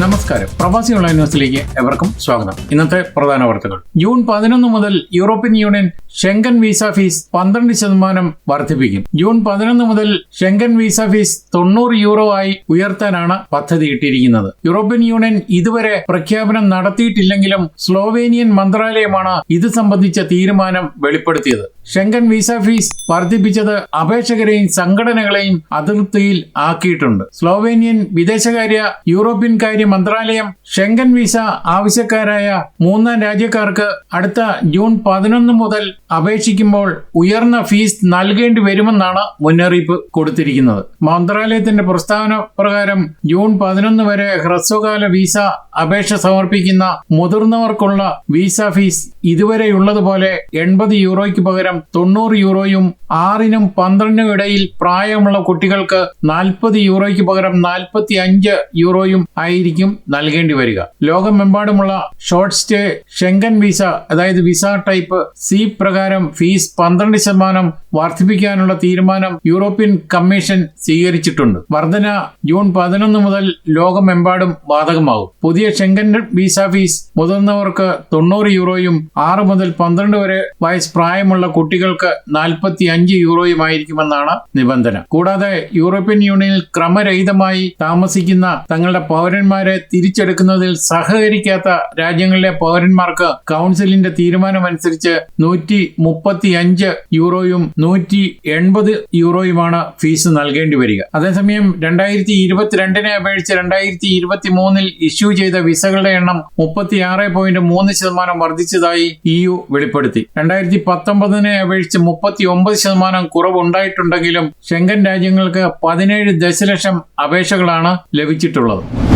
നമസ്കാരം. പ്രവാസി ഓൺലൈൻ ന്യൂസിലേക്ക് എവർക്കും സ്വാഗതം. ഇന്നത്തെ പ്രധാന വാർത്തകൾ. ജൂൺ പതിനൊന്ന് മുതൽ European union Schengen visa fee പന്ത്രണ്ട് ശതമാനം വർദ്ധിപ്പിക്കും. ജൂൺ പതിനൊന്ന് മുതൽ ഷെങ്കൻ വിസ ഫീസ് തൊണ്ണൂറ് യൂറോ ആയി ഉയർത്താനാണ് പദ്ധതി ഇട്ടിരിക്കുന്നത്. യൂറോപ്യൻ യൂണിയൻ ഇതുവരെ പ്രഖ്യാപനം നടത്തിയിട്ടില്ലെങ്കിലും സ്ലോവേനിയൻ മന്ത്രാലയമാണ് ഇത് സംബന്ധിച്ച തീരുമാനം വെളിപ്പെടുത്തിയത്. ഷെങ്കൻ വിസ ഫീസ് വർദ്ധിപ്പിച്ചത് അപേക്ഷകരെയും സംഘടനകളെയും അതിർത്തിയിൽ ആക്കിയിട്ടുണ്ട്. സ്ലോവേനിയൻ വിദേശകാര്യ യൂറോപ്യൻ കാര്യ മന്ത്രാലയം ഷെങ്കൻ വിസ ആവശ്യക്കാരായ മൂന്നാം രാജ്യക്കാർക്ക് അടുത്ത ജൂൺ പതിനൊന്ന് മുതൽ അപേക്ഷിക്കുമ്പോൾ ഉയർന്ന ഫീസ് നൽകേണ്ടി വരുമെന്നാണ് മുന്നറിയിപ്പ് കൊടുത്തിരിക്കുന്നത്. മന്ത്രാലയത്തിന്റെ പ്രസ്താവന പ്രകാരം ജൂൺ പതിനൊന്ന് വരെ ഹ്രസ്വകാല വിസ അപേക്ഷ സമർപ്പിക്കുന്ന മുതിർന്നവർക്കുള്ള വിസ ഫീസ് ഇതുവരെയുള്ളതുപോലെ എൺപത് യൂറോയ്ക്ക് പകരം തൊണ്ണൂറ് യൂറോയും ആറിനും പന്ത്രണ്ടിനും ഇടയിൽ പ്രായമുള്ള കുട്ടികൾക്ക് നാൽപ്പത് യൂറോയ്ക്ക് പകരം നാൽപ്പത്തി അഞ്ച് യൂറോയും ആയിരിക്കും നൽകേണ്ടി വരിക. ലോകമെമ്പാടുമുള്ള ഷോർട്ട് സ്റ്റേ ഷെങ്കൻ വിസ അതായത് വിസ ടൈപ്പ് സി പ്രകാരം ഫീസ് പന്ത്രണ്ട് ശതമാനം വർദ്ധിപ്പിക്കാനുള്ള തീരുമാനം യൂറോപ്യൻ കമ്മീഷൻ സ്വീകരിച്ചിട്ടുണ്ട്. വർധന ജൂൺ പതിനൊന്ന് മുതൽ ലോകമെമ്പാടും ബാധകമാകും. പുതിയ ഷെങ്കൻ വിസ ഫീസ് മുതിർന്നവർക്ക് തൊണ്ണൂറ് യൂറോയും ആറ് മുതൽ പന്ത്രണ്ട് വരെ വയസ്സ് പ്രായമുള്ള കുട്ടികൾക്ക് നാൽപ്പത്തി അഞ്ച് യൂറോയുമായിരിക്കുമെന്നാണ് നിബന്ധന. കൂടാതെ യൂറോപ്യൻ യൂണിയനിൽ ക്രമരഹിതമായി താമസിക്കുന്ന തങ്ങളുടെ പൗരന്മാരെ തിരിച്ചെടുക്കുന്നതിൽ സഹകരിക്കാത്ത രാജ്യങ്ങളിലെ പൗരന്മാർക്ക് കൗൺസിലിന്റെ തീരുമാനമനുസരിച്ച് നൂറ്റി മുപ്പത്തി അഞ്ച് യൂറോയും നൂറ്റി എൺപത് യൂറോയുമാണ് ഫീസ് നൽകേണ്ടി വരിക. അതേസമയം രണ്ടായിരത്തി ഇരുപത്തിരണ്ടിനെ അപേക്ഷിച്ച് രണ്ടായിരത്തി ഇരുപത്തി മൂന്നിൽ ഇഷ്യൂ ചെയ്ത വിസകളുടെ എണ്ണം മുപ്പത്തിയാറ് പോയിന്റ് മൂന്ന് ശതമാനം വർദ്ധിച്ചതായി ഇ യു വെളിപ്പെടുത്തി. രണ്ടായിരത്തി പത്തൊമ്പതിനെ അപേക്ഷിച്ച് മുപ്പത്തി ഒമ്പത് ശതമാനം കുറവുണ്ടായിട്ടുണ്ടെങ്കിലും ഷെങ്കൻ രാജ്യങ്ങൾക്ക് പതിനേഴ് ദശലക്ഷം അപേക്ഷകളാണ് ലഭിച്ചിട്ടുള്ളത്.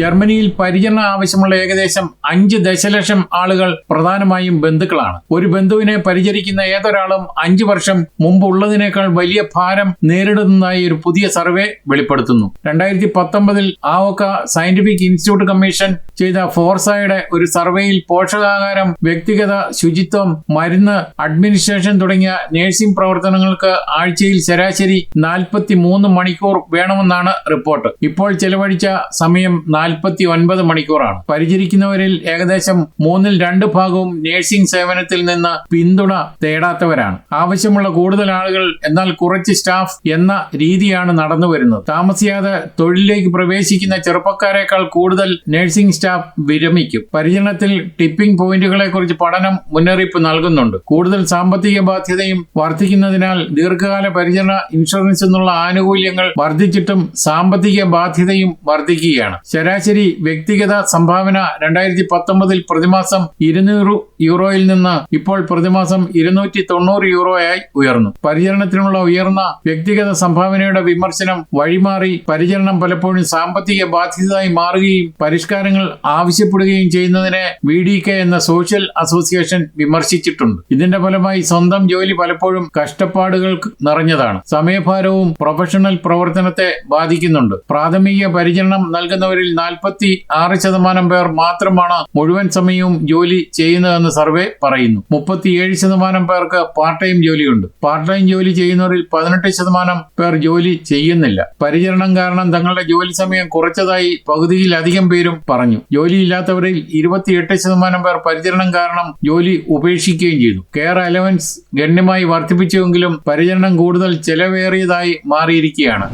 ജർമ്മനിയിൽ പരിചരണം ആവശ്യമുള്ള ഏകദേശം അഞ്ച് ദശലക്ഷം ആളുകൾ പ്രധാനമായും ബന്ധുക്കളാണ്. ഒരു ബന്ധുവിനെ പരിചരിക്കുന്ന ഏതൊരാളും അഞ്ചു വർഷം മുമ്പ് ഉള്ളതിനേക്കാൾ വലിയ ഭാരം നേരിടുന്നതായി ഒരു പുതിയ സർവേ വെളിപ്പെടുത്തുന്നു. രണ്ടായിരത്തി പത്തൊമ്പതിൽ ആവോക്ക സയന്റിഫിക് ഇൻസ്റ്റിറ്റ്യൂട്ട് കമ്മീഷൻ ചെയ്ത ഫോർസയുടെ ഒരു സർവേയിൽ പോഷകാഹാരം വ്യക്തിഗത ശുചിത്വം മരുന്ന് അഡ്മിനിസ്ട്രേഷൻ തുടങ്ങിയ നഴ്സിംഗ് പ്രവർത്തനങ്ങൾക്ക് ആഴ്ചയിൽ ശരാശരി നാൽപ്പത്തി മണിക്കൂർ വേണമെന്നാണ് റിപ്പോർട്ട്. ഇപ്പോൾ ചെലവഴിച്ച സമയം നാൽപ്പത്തി ഒൻപത് മണിക്കൂറാണ്. പരിചരിക്കുന്നവരിൽ ഏകദേശം മൂന്നിൽ രണ്ട് ഭാഗവും നഴ്സിംഗ് സേവനത്തിൽ നിന്ന് പിന്തുണ തേടാത്തവരാണ്. ആവശ്യമുള്ള കൂടുതൽ ആളുകൾ എന്നാൽ കുറച്ച് സ്റ്റാഫ് എന്ന രീതിയാണ് നടന്നു വരുന്നത്. താമസിയാതെ തൊഴിലിലേക്ക് പ്രവേശിക്കുന്ന ചെറുപ്പക്കാരെക്കാൾ കൂടുതൽ നഴ്സിംഗ് സ്റ്റാഫ് വിരമിക്കും. പരിചരണത്തിൽ ടിപ്പിംഗ് പോയിന്റുകളെ കുറിച്ച് പഠനം മുന്നറിയിപ്പ് നൽകുന്നുണ്ട്. കൂടുതൽ സാമ്പത്തിക ബാധ്യതയും വർദ്ധിക്കുന്നതിനാൽ ദീർഘകാല പരിചരണ ഇൻഷുറൻസ് എന്നുള്ള ആനുകൂല്യങ്ങൾ വർദ്ധിച്ചിട്ടും സാമ്പത്തിക ബാധ്യതയും വർദ്ധിക്കുകയാണ്. ശരാശരി വ്യക്തിഗത സംഭാവന രണ്ടായിരത്തി പത്തൊമ്പതിൽ പ്രതിമാസം ഇരുന്നൂറ് യൂറോയിൽ നിന്ന് ഇപ്പോൾ പ്രതിമാസം ഇരുന്നൂറ്റി തൊണ്ണൂറ് യൂറോയായി ഉയർന്നു. പരിചരണത്തിനുള്ള ഉയർന്ന വ്യക്തിഗത സംഭാവനയുടെ വിമർശനം വഴിമാറി പരിചരണം പലപ്പോഴും സാമ്പത്തിക ബാധ്യതയായി മാറുകയും പരിഷ്കാരങ്ങൾ ആവശ്യപ്പെടുകയും ചെയ്യുന്നതിനെ വി ഡി കെ എന്ന സോഷ്യൽ അസോസിയേഷൻ വിമർശിച്ചിട്ടുണ്ട്. ഇതിന്റെ ഫലമായി സ്വന്തം ജോലി പലപ്പോഴും കഷ്ടപ്പാടുകൾ നിറഞ്ഞതാണ്. സമയഭാരവും പ്രൊഫഷണൽ പ്രവർത്തനത്തെ ബാധിക്കുന്നുണ്ട്. പ്രാഥമിക പരിചരണം നൽകുന്നവരിൽ നാൽപ്പത്തി ആറ് ശതമാനം പേർ മാത്രമാണ് മുഴുവൻ സമയവും ജോലി ചെയ്യുന്നതെന്ന് സർവേ പറയുന്നു. മുപ്പത്തിയേഴ് ശതമാനം പേർക്ക് പാർട്ട് ടൈം ജോലിയുണ്ട്. പാർട്ട് ടൈം ജോലി ചെയ്യുന്നവരിൽ പതിനെട്ട് ശതമാനം പേർ ജോലി ചെയ്യുന്നില്ല. പരിചരണം കാരണം തങ്ങളുടെ ജോലി സമയം കുറച്ചതായി പകുതിയിലധികം പേരും പറഞ്ഞു. ജോലിയില്ലാത്തവരിൽ ഇരുപത്തിയെട്ട് ശതമാനം പേർ പരിചരണം കാരണം ജോലി ഉപേക്ഷിക്കുകയും ചെയ്തു. കെയർ അലവൻസ് ഗണ്യമായി വർദ്ധിപ്പിച്ചുവെങ്കിലും പരിചരണം കൂടുതൽ ചെലവേറിയതായി മാറിയിരിക്കുകയാണ്.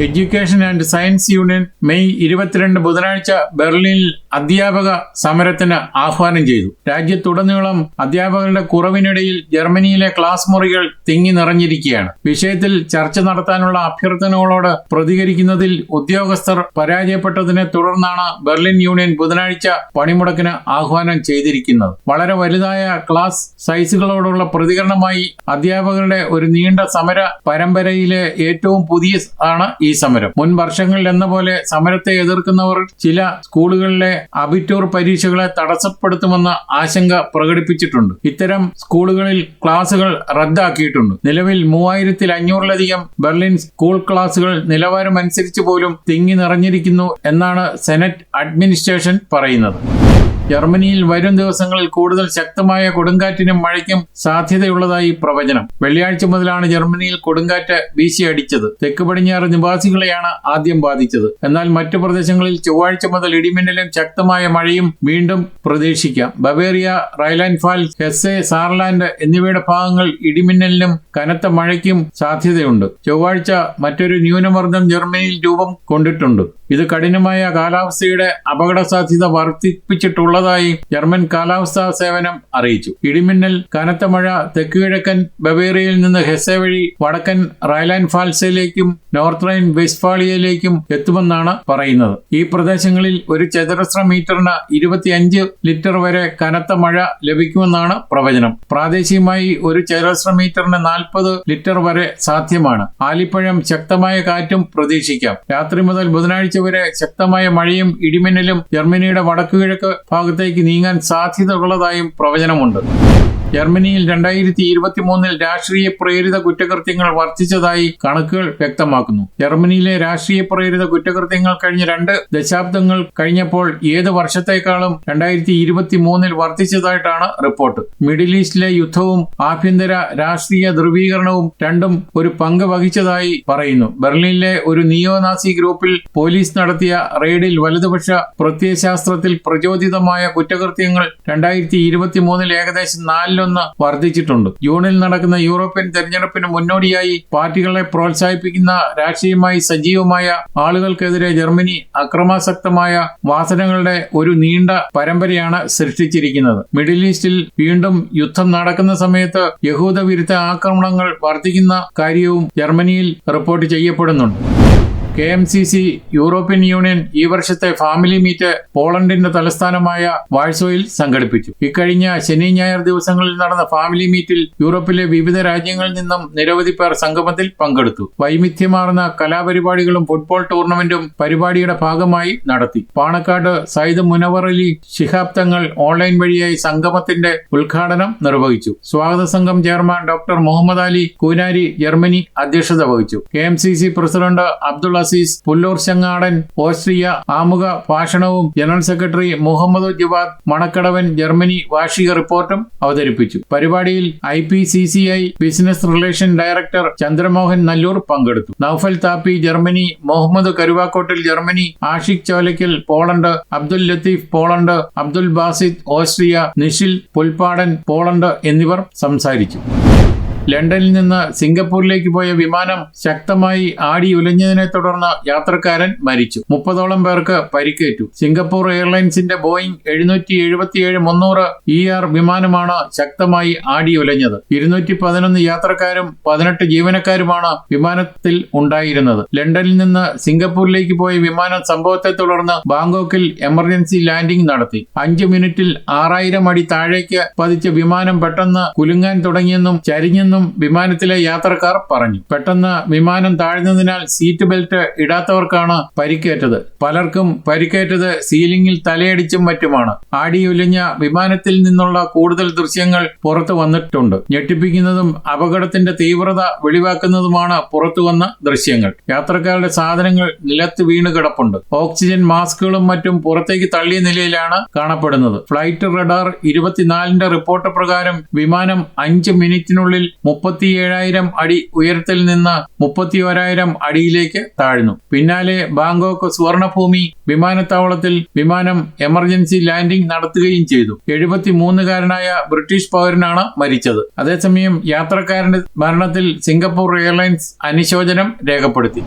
Education and science union May ഇരുപത്തിരണ്ട് ബുധനാഴ്ച ബെർലിനിൽ അധ്യാപക സമരത്തിന് ആഹ്വാനം ചെയ്തു. രാജ്യത്തുടനീളം അധ്യാപകരുടെ കുറവിനിടയിൽ ജർമ്മനിയിലെ ക്ലാസ് മുറികൾ തിങ്ങി നിറഞ്ഞിരിക്കുകയാണ്. വിഷയത്തിൽ ചർച്ച നടത്താനുള്ള അഭ്യർത്ഥനകളോട് പ്രതികരിക്കുന്നതിൽ ഉദ്യോഗസ്ഥർ പരാജയപ്പെട്ടതിനെ തുടർന്നാണ് ബെർലിൻ യൂണിയൻ ബുധനാഴ്ച പണിമുടക്കിന് ആഹ്വാനം ചെയ്തിരിക്കുന്നത്. വളരെ വലുതായ ക്ലാസ് സൈസുകളോടുള്ള പ്രതികരണമായി അധ്യാപകരുടെ ഒരു നീണ്ട സമര പരമ്പരയിലെ ഏറ്റവും പുതിയ ആണ് ഈ സമരം. മുൻ വർഷങ്ങളിൽ എന്ന പോലെ സമരത്തെ എതിർക്കുന്നവർ ചില സ്കൂളുകളിലെ അബിറ്റൂർ പരീക്ഷകളെ തടസ്സപ്പെടുത്തുമെന്ന ആശങ്ക പ്രകടിപ്പിച്ചിട്ടുണ്ട്. ഇത്തരം സ്കൂളുകളിൽ ക്ലാസുകൾ റദ്ദാക്കിയിട്ടുണ്ട്. നിലവിൽ മൂവായിരത്തിൽ അഞ്ഞൂറിലധികം ബെർലിൻ സ്കൂൾ ക്ലാസുകൾ നിലവാരമനുസരിച്ച് പോലും തിങ്ങി നിറഞ്ഞിരിക്കുന്നു എന്നാണ് സെനറ്റ് അഡ്മിനിസ്ട്രേഷൻ പറയുന്നത്. ജർമ്മനിയിൽ വരും ദിവസങ്ങളിൽ കൂടുതൽ ശക്തമായ കൊടുങ്കാറ്റിനും മഴയ്ക്കും സാധ്യതയുള്ളതായി പ്രവചനം. വെള്ളിയാഴ്ച മുതലാണ് ജർമ്മനിയിൽ കൊടുങ്കാറ്റ് വീശിയടിച്ചത്. തെക്ക് പടിഞ്ഞാറ് നിവാസികളെയാണ് ആദ്യം ബാധിച്ചത്. എന്നാൽ മറ്റു പ്രദേശങ്ങളിൽ ചൊവ്വാഴ്ച മുതൽ ഇടിമിന്നലും ശക്തമായ മഴയും വീണ്ടും പ്രതീക്ഷിക്കാം. Bavaria Rhineland Pfalz Hesse Saarland എന്നിവയുടെ ഭാഗങ്ങൾ ഇടിമിന്നലിനും കനത്ത മഴയ്ക്കും സാധ്യതയുണ്ട്. ചൊവ്വാഴ്ച മറ്റൊരു ന്യൂനമർദ്ദം ജർമ്മനിയിൽ രൂപം കൊണ്ടിട്ടുണ്ട്. ഇത് കഠിനമായ കാലാവസ്ഥയുടെ അപകട സാധ്യത വർദ്ധിപ്പിച്ചിട്ടുള്ളതായി ജർമ്മൻ കാലാവസ്ഥാ സേവനം അറിയിച്ചു. ഇടിമിന്നൽ കനത്ത മഴ തെക്കു കിഴക്കൻ ബവേറിയയിൽ നിന്ന് ഹെസെ വഴി വടക്കൻ റൈലാൻഡ് ഫാൽസിലേക്കും നോർത്ത് റൈൻ വെസ്റ്റ്ഫാളിയയിലേക്കും എത്തുമെന്നാണ് പറയുന്നത്. ഈ പ്രദേശങ്ങളിൽ ഒരു ചതുരശ്ര മീറ്ററിന് ഇരുപത്തിയഞ്ച് ലിറ്റർ വരെ കനത്ത മഴ ലഭിക്കുമെന്നാണ് പ്രവചനം. പ്രാദേശികമായി ഒരു ചതുരശ്ര മീറ്ററിന് നാൽപ്പത് ലിറ്റർ വരെ സാധ്യമാണ്. ആലിപ്പഴം ശക്തമായ കാറ്റും പ്രതീക്ഷിക്കാം. രാത്രി മുതൽ ബുധനാഴ്ച വരെ ശക്തമായ മഴയും ഇടിമിന്നലും ജർമ്മനിയുടെ വടക്കുകിഴക്ക് ഭാഗത്തേക്ക് നീങ്ങാൻ സാധ്യതയുള്ളതായും പ്രവചനമുണ്ട്. ജർമ്മനിയിൽ രണ്ടായിരത്തി ഇരുപത്തി മൂന്നിൽ രാഷ്ട്രീയ പ്രേരിത കുറ്റകൃത്യങ്ങൾ വർദ്ധിച്ചതായി കണക്കുകൾ വ്യക്തമാക്കുന്നു. ജർമ്മനിയിലെ രാഷ്ട്രീയ പ്രേരിത കുറ്റകൃത്യങ്ങൾ കഴിഞ്ഞ രണ്ട് ദശാബ്ദങ്ങൾ കഴിഞ്ഞപ്പോൾ ഏത് വർഷത്തേക്കാളും രണ്ടായിരത്തി ഇരുപത്തി മൂന്നിൽ വർദ്ധിച്ചതായിട്ടാണ് റിപ്പോർട്ട്. മിഡിൽ ഈസ്റ്റിലെ യുദ്ധവും ആഭ്യന്തര രാഷ്ട്രീയ ധ്രുവീകരണവും രണ്ടും ഒരു പങ്ക് വഹിച്ചതായി പറയുന്നു. ബെർലിനിലെ ഒരു നിയോനാസി ഗ്രൂപ്പിൽ പോലീസ് നടത്തിയ റെയ്ഡിൽ വലതുപക്ഷ പ്രത്യയശാസ്ത്രത്തിൽ പ്രചോദിതമായ കുറ്റകൃത്യങ്ങൾ രണ്ടായിരത്തി ഇരുപത്തി മൂന്നിൽ ഏകദേശം നാലിലൊന്ന് വർദ്ധിച്ചിട്ടുണ്ട്. ജൂണിൽ നടക്കുന്ന യൂറോപ്യൻ തെരഞ്ഞെടുപ്പിന് മുന്നോടിയായി പാർട്ടികളെ പ്രോത്സാഹിപ്പിക്കുന്ന രാഷ്ട്രീയമായി സജീവമായ ആളുകൾക്കെതിരെ ജർമ്മനി അക്രമാസക്തമായ വാസനകളുടെ ഒരു നീണ്ട പരമ്പരയാണ് സൃഷ്ടിച്ചിരിക്കുന്നത്. മിഡിൽ ഈസ്റ്റിൽ വീണ്ടും യുദ്ധം നടക്കുന്ന സമയത്ത് യഹൂദ വിരുദ്ധ ആക്രമണങ്ങൾ വർദ്ധിക്കുന്ന കാര്യവും ജർമ്മനിയിൽ റിപ്പോർട്ട് ചെയ്യപ്പെടുന്നുണ്ട്. K M C C European union ഈ വർഷത്തെ ഫാമിലി മീറ്റ് പോളണ്ടിന്റെ തലസ്ഥാനമായ വാഴ്സോയിൽ സംഘടിപ്പിച്ചു. ഇക്കഴിഞ്ഞ ശനി ഞായർ ദിവസങ്ങളിൽ നടന്ന ഫാമിലി മീറ്റിൽ യൂറോപ്പിലെ വിവിധ രാജ്യങ്ങളിൽ നിന്നും നിരവധി പേർ സംഗമത്തിൽ പങ്കെടുത്തു. വൈവിധ്യമാർന്ന കലാപരിപാടികളും ഫുട്ബോൾ ടൂർണമെന്റും പരിപാടിയുടെ ഭാഗമായി നടത്തി. പാണക്കാട് സയ്യിദ് മുനവർ അലി ശിഹാബ് തങ്ങൾ ഓൺലൈൻ വഴിയായി സംഗമത്തിന്റെ ഉദ്ഘാടനം നിർവഹിച്ചു. സ്വാഗത സംഘം chairman doctor Muhammad Ali Koonari Germany അധ്യക്ഷത വഹിച്ചു. K M C C president Abdul Aziz Pullur Changadan Austria ആമുഖ ഭാഷണവും general secretary Muhammad Jawad Manakkadavan Germany വാർഷിക റിപ്പോർട്ടും അവതരിപ്പിച്ചു. പരിപാടിയിൽ I P C C I business relation director Chandramohan Nallur പങ്കെടുത്തു. Naufal Thappi Germany Muhammad Karuvakkottil Germany Ashiq Cholakkal Poland Abdul Latheef Poland Abdul Basid Austria Nishil Pulpadan Poland എന്നിവർ സംസാരിച്ചു. ലണ്ടനിൽ നിന്ന് സിംഗപ്പൂരിലേക്ക് പോയ വിമാനം ശക്തമായി ആടി ഉലഞ്ഞതിനെ തുടർന്ന് യാത്രക്കാരൻ മരിച്ചു. മുപ്പതോളം പേർക്ക് പരിക്കേറ്റു. സിംഗപ്പൂർ എയർലൈൻസിന്റെ ബോയിങ് എഴുന്നൂറ്റി എഴുപത്തിയേഴ് മുന്നൂറ് ഇ ആർ വിമാനമാണ് ശക്തമായി ആടി ഉലഞ്ഞത്. ഇരുന്നൂറ്റി പതിനൊന്ന് യാത്രക്കാരും പതിനെട്ട് ജീവനക്കാരുമാണ് വിമാനത്തിൽ ഉണ്ടായിരുന്നത്. ലണ്ടനിൽ നിന്ന് സിംഗപ്പൂരിലേക്ക് പോയ വിമാനം സംഭവത്തെ തുടർന്ന് ബാങ്കോക്കിൽ എമർജൻസി ലാൻഡിംഗ് നടത്തി. അഞ്ച് മിനിറ്റിൽ ആറായിരം അടി താഴേക്ക് പതിച്ച വിമാനം പെട്ടെന്ന് കുലുങ്ങാൻ തുടങ്ങിയെന്നും ചരിഞ്ഞെന്നും വിമാനത്തിലെ യാത്രക്കാർ പറഞ്ഞു. പെട്ടെന്ന് വിമാനം താഴ്ന്നതിനാൽ സീറ്റ് ബെൽറ്റ് ഇടാത്തവർക്കാണ് പരിക്കേറ്റത്. പലർക്കും പരിക്കേറ്റത് സീലിംഗിൽ തലയടിച്ചും മറ്റുമാണ്. ആടിയുലഞ്ഞ വിമാനത്തിൽ നിന്നുള്ള കൂടുതൽ ദൃശ്യങ്ങൾ പുറത്തു വന്നിട്ടുണ്ട്. ഞെട്ടിപ്പിക്കുന്നതും അപകടത്തിന്റെ തീവ്രത വെളിവാക്കുന്നതുമാണ് പുറത്തു വന്ന ദൃശ്യങ്ങൾ. യാത്രക്കാരുടെ സാധനങ്ങൾ നിലത്ത് വീണ് കിടപ്പുണ്ട്. ഓക്സിജൻ മാസ്കുകളും മറ്റും പുറത്തേക്ക് തള്ളിയ നിലയിലാണ് കാണപ്പെടുന്നത്. ഫ്ലൈറ്റ് റഡാർ ഇരുപത്തിനാലിന്റെ റിപ്പോർട്ട് പ്രകാരം വിമാനം അഞ്ച് മിനിറ്റിനുള്ളിൽ മുപ്പത്തിയേഴായിരം അടി ഉയരത്തിൽ നിന്ന് മുപ്പത്തി ഒരായിരം അടിയിലേക്ക് താഴ്ന്നു. പിന്നാലെ ബാങ്കോക്ക് സുവർണഭൂമി വിമാനത്താവളത്തിൽ വിമാനം എമർജൻസി ലാൻഡിംഗ് നടത്തുകയും ചെയ്തു. എഴുപത്തിമൂന്നുകാരനായ ബ്രിട്ടീഷ് പൗരനാണ് മരിച്ചത്. അതേസമയം യാത്രക്കാരന്റെ മരണത്തിൽ സിംഗപ്പൂർ എയർലൈൻസ് അനുശോചനം രേഖപ്പെടുത്തി.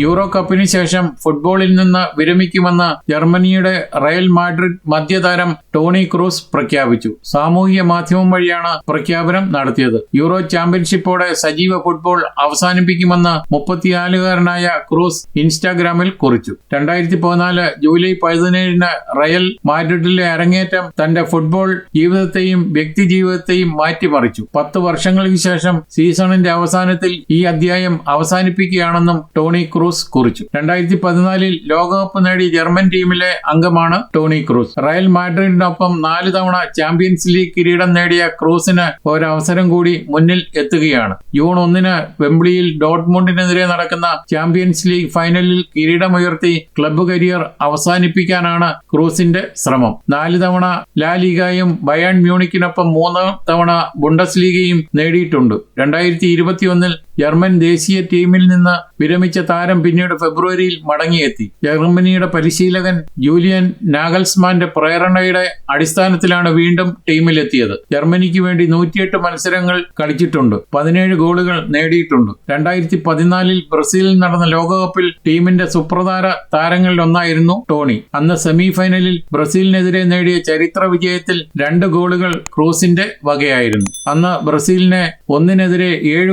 യൂറോ കപ്പിന് ശേഷം ഫുട്ബോളിൽ നിന്ന് വിരമിക്കുമെന്ന് ജർമ്മനിയുടെ റയൽ മാഡ്രിഡ് മധ്യതാരം ടോണി ക്രൂസ് പ്രഖ്യാപിച്ചു. സാമൂഹിക മാധ്യമം വഴിയാണ് പ്രഖ്യാപനം നടത്തിയത്. യൂറോ ചാമ്പ്യൻഷിപ്പോടെ സജീവ ഫുട്ബോൾ അവസാനിപ്പിക്കുമെന്ന് മുപ്പത്തിനാലുകാരനായ ക്രൂസ് ഇൻസ്റ്റാഗ്രാമിൽ കുറിച്ചു. രണ്ടായിരത്തി പതിനാല് ജൂലൈ പതിനേഴിന് റയൽ മാഡ്രിഡിലെ അരങ്ങേറ്റം തന്റെ ഫുട്ബോൾ ജീവിതത്തെയും വ്യക്തി ജീവിതത്തെയും മാറ്റിമറിച്ചു. പത്ത് വർഷങ്ങൾക്ക് ശേഷം സീസണിന്റെ അവസാനത്തിൽ ഈ അധ്യായം അവസാനിപ്പിക്കുകയാണെന്നും ടോണി ക്രൂസ് കുറിച്ചു. രണ്ടായിരത്തി പതിനാലിൽ ലോകകപ്പ് നേടിയ ജർമ്മൻ ടീമിലെ അംഗമാണ് ടോണി ക്രൂസ്. റയൽ മാഡ്രിഡിന് ഡോട്ട്മുണ്ടിനൊപ്പം നാല് തവണ ചാമ്പ്യൻസ് ലീഗ് കിരീടം നേടിയ ക്രൂസിന് ഒരവസരം കൂടി മുന്നിൽ എത്തുകയാണ്. ജൂൺ ഒന്നിന് വെംബ്ലിയിൽ ഡോട്ട്മുണ്ടിനെതിരെ നടക്കുന്ന ചാമ്പ്യൻസ് ലീഗ് ഫൈനലിൽ കിരീടമുയർത്തി ക്ലബ്ബ് കരിയർ അവസാനിപ്പിക്കാനാണ് ക്രൂസിന്റെ ശ്രമം. നാല് തവണ ലാ ലീഗയും ബയാൺ മ്യൂണിക്കിനൊപ്പം മൂന്ന് തവണ ബുണ്ടസ് ലീഗയും നേടിയിട്ടുണ്ട്. രണ്ടായിരത്തി ഇരുപത്തിയൊന്നിൽ ജർമ്മൻ ദേശീയ ടീമിൽ നിന്ന് വിരമിച്ച താരം പിന്നീട് ഫെബ്രുവരിയിൽ മടങ്ങിയെത്തി. ജർമ്മനിയുടെ പരിശീലകൻ ജൂലിയൻ നാഗൽസ്മാന്റെ പ്രേരണയുടെ അടിസ്ഥാനത്തിലാണ് വീണ്ടും ടീമിലെത്തിയത്. ജർമ്മനിക്ക് വേണ്ടി നൂറ്റിയെട്ട് മത്സരങ്ങൾ കളിച്ചിട്ടുണ്ട്. പതിനേഴ് ഗോളുകൾ നേടിയിട്ടുണ്ട്. രണ്ടായിരത്തി പതിനാലിൽ ബ്രസീലിൽ നടന്ന ലോകകപ്പിൽ ടീമിന്റെ സുപ്രധാന താരങ്ങളിൽ ഒന്നായിരുന്നു ടോണി. അന്ന് സെമി ഫൈനലിൽ ബ്രസീലിനെതിരെ നേടിയ ചരിത്ര വിജയത്തിൽ രണ്ട് ഗോളുകൾ ക്രൂസിന്റെ വകയായിരുന്നു. അന്ന് ബ്രസീലിനെ ഒന്നിനെതിരെ ഏഴ്